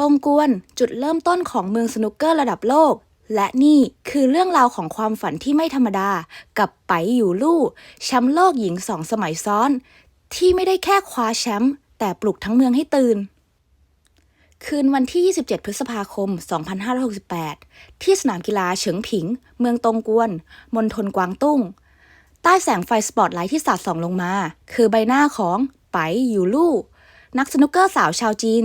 ตงกวนจุดเริ่มต้นของเมืองสนุกเกอร์ระดับโลก และนี่คือเรื่องราวของความฝันที่ไม่ธรรมดา กับไปอยู่ลู่แชมป์โลกหญิงสองสมัยซ้อน ที่ไม่ได้แค่คว้าแชมป์แต่ปลุกทั้งเมืองให้ตื่น คืนวันที่ 27 พฤษภาคม 2568 ที่สนามกีฬาเฉิงผิง เมืองตงกวนมณฑลกวางตุ้ง ใต้แสงไฟสปอตไลท์ที่สาดส่องลงมา คือใบหน้าของไปอยู่ลู่นักสนุกเกอร์สาวชาวจีน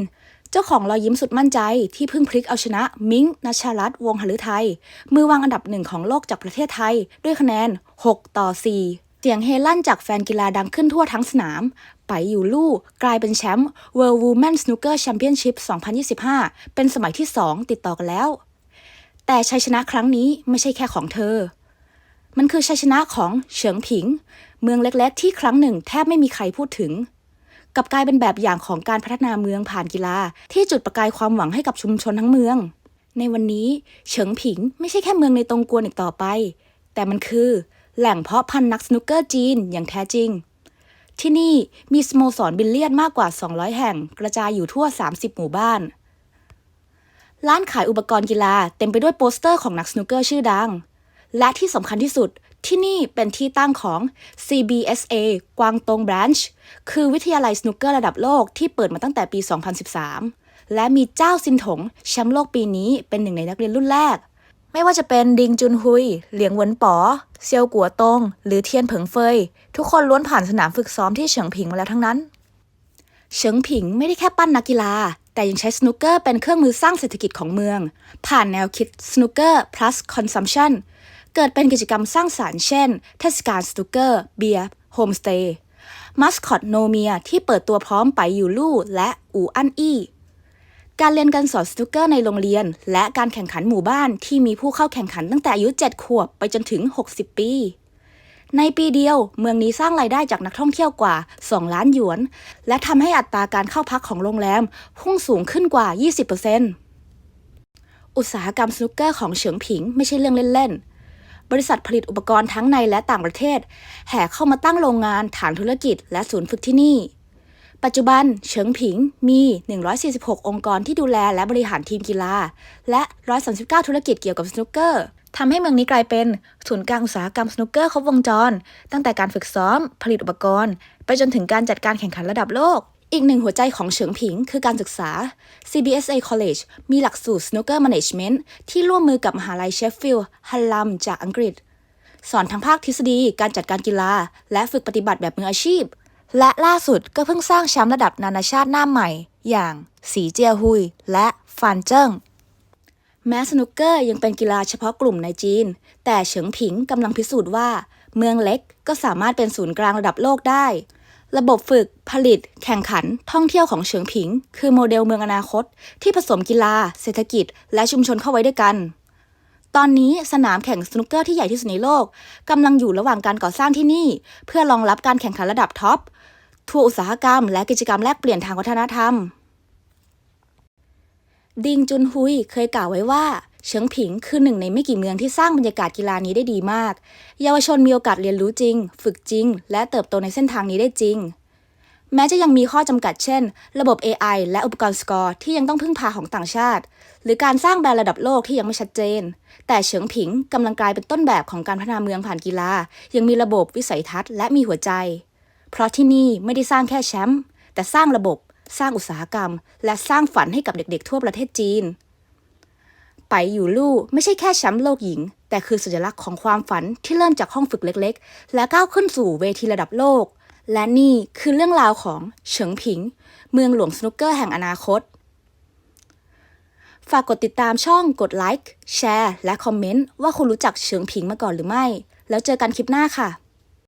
เจ้าของรอยยิ้มสุดมั่นใจที่เพิ่งพลิกเอาชนะ มิ้งนัชชารัตน์วงศ์หฤทัยมือวางอันดับหนึ่งของโลกจากประเทศไทย ด้วยคะแนน 6 ต่อ 4 เสียงเฮลั่นจากแฟนกีฬาดังขึ้นทั่วทั้งสนาม ไปอยู่ลู่กลายเป็นแชมป์ World Women Snooker Championship 2025 เป็นสมัยที่ 2 ติดต่อกันแล้ว แต่ชัยชนะครั้งนี้ไม่ใช่แค่ของเธอ มันคือชัยชนะของเฉิงผิง เมืองเล็กๆ ที่ครั้งหนึ่งแทบไม่มีใครพูดถึง กับกลายเป็นแบบอย่างของการพัฒนาเมืองผ่านกีฬา ที่จุดประกายความหวังให้กับชุมชนทั้งเมือง ในวันนี้เฉิงผิงไม่ใช่แค่เมืองในตงกวนอีกต่อไป แต่มันคือ แหล่งเพาะพันธุ์นักสนุกเกอร์จีนอย่างแท้จริง ที่นี่มีสโมสรบิลเลียนมากกว่า 200 แห่งกระจายอยู่ทั่ว 30 หมู่บ้าน ร้านขายอุปกรณ์กีฬาเต็มไปด้วยโปสเตอร์ของนักสนุกเกอร์ชื่อดัง และที่สำคัญที่สุดที่นี่เป็นที่ตั้งของ CBSA กวางตง Branch คือวิทยาลัยสนุกเกอร์ระดับโลกที่เปิดมาตั้งแต่ปี 2013 และมีเจ้าซินถงแชมป์โลกปีนี้เป็นหนึ่งในนักเรียนรุ่นแรก ไม่ว่าจะเป็นดิงจุนฮุย เหลียงเหวินป๋อ เซียวกัวตง หรือเทียนเผิงเฟย ทุกคนล้วนผ่านสนามฝึกซ้อมที่เฉิงผิงมาแล้วทั้งนั้น เฉิงผิงไม่ได้แค่ปั้นนักกีฬา แต่ยังใช้สนุกเกอร์เป็นเครื่องมือสร้างเศรษฐกิจของเมือง ผ่านแนวคิด Snooker plus Consumption เกิดเป็นกิจกรรมสร้างสารรค์เช่น เทศกาลสนุกเกอร์ เบียร์โฮมสเตย์มัสคอตโนเมียที่เปิดตัวพร้อมไปอยู่ลู่และอูอันอี้การเรียนการสอนสนุกเกอร์ในโรงเรียน และการแข่งขันหมู่บ้านที่มีผู้เข้าแข่งขันตั้งแต่อายุ 7 ขวบไปจนถึง 60 ปี ในปีเดียวเมืองนี้สร้างรายได้จากนักท่องเที่ยวกว่า 2 ล้านหยวน และทำให้อัตราการเข้าพักของโรงแรมพุ่งสูงขึ้นกว่า 20%อุตสาหกรรมสนุกเกอร์ของเฉิงผิงไม่ใช่เรื่องเล่นๆ บริษัทผลิตอุปกรณ์ทั้งในและต่างประเทศ แห่เข้ามาตั้งโรงงานฐานธุรกิจ และศูนย์ฝึกที่นี่ ปัจจุบันเฉิงผิงมี 146 องค์กรที่ดูแลและบริหารทีมกีฬา และ 139 ธุรกิจเกี่ยวกับสนุกเกอร์ทำให้เมืองนี้กลายเป็นศูนย์กลางอุตสาหกรรมสนุกเกอร์ครบวงจร ตั้งแต่การฝึกซ้อม ผลิตอุปกรณ์ ไปจนถึงการจัดการแข่งขันระดับโลก อีกหนึ่งหัวใจของเฉิงผิงคือการศึกษา CBSA College มีหลักสูตร Snooker Management ที่ร่วมมือกับมหาลัยเชฟฟิลด์ฮัลลัมจากอังกฤษ สอนทั้งภาคทฤษฎีการจัดการกีฬา และฝึกปฏิบัติแบบมืออาชีพ และล่าสุดก็เพิ่งสร้างแชมป์ระดับนานาชาติหน้าใหม่ อย่างสีเจียฮุย และฟานเจิ้งแม้สนุกเกอร์ยังเป็นกีฬาเฉพาะกลุ่มในจีน แต่เฉิงผิงกำลังพิสูจน์ว่า เมืองเล็กก็สามารถเป็นศูนย์กลางระดับโลกได้ ระบบฝึก ผลิต แข่งขัน ท่องเที่ยวของเฉิงผิง คือโมเดลเมืองอนาคต ที่ผสมกีฬา เศรษฐกิจ และชุมชนเข้าไว้ด้วยกัน ตอนนี้สนามแข่งสนุกเกอร์ที่ใหญ่ที่สุดในโลกกำลังอยู่ระหว่างการก่อสร้างที่นี่ เพื่อรองรับการแข่งขันระดับท็อป ทัวร์อุตสาหกรรม และกิจกรรมแลกเปลี่ยนทางวัฒนธรรม ดิงจุนฮุยเคยกล่าวไว้ว่า เฉิงผิงคือหนึ่งในไม่กี่เมืองที่สร้างบรรยากาศกีฬานี้ได้ดีมาก เยาวชนมีโอกาสเรียนรู้จริง ฝึกจริง และเติบโตในเส้นทางนี้ได้จริง แม้จะยังมีข้อจำกัดเช่น ระบบ AI และอุปกรณ์สกอร์ที่ยังต้องพึ่งพาของต่างชาติ หรือการสร้างแบรนด์ระดับโลกที่ยังไม่ชัดเจน แต่เฉิงผิงกำลังกลายเป็นต้นแบบของการพัฒนาเมืองผ่านกีฬา ยังมีระบบวิสัยทัศน์และมีหัวใจ เพราะที่นี่ไม่ได้สร้างแค่แชมป์แต่สร้างระบบ สร้างอุตสาหกรรม และสร้างฝันให้กับเด็ก ๆ ทั่วประเทศจีน ไปอยู่ลู่ไม่ใช่แค่แชมป์โลกหญิง แต่คือสัญลักษณ์ของความฝันที่เริ่มจากห้องฝึกเล็กๆ และก้าวขึ้นสู่เวทีระดับโลก และนี่คือเรื่องราวของเฉิงผิง เมืองหลวงสนุกเกอร์แห่งอนาคต ฝากกดติดตามช่องกดไลค์แชร์และคอมเมนต์ว่าคุณรู้จักเฉิงผิงมาก่อนหรือไม่ แล้วเจอกันคลิปหน้าค่ะ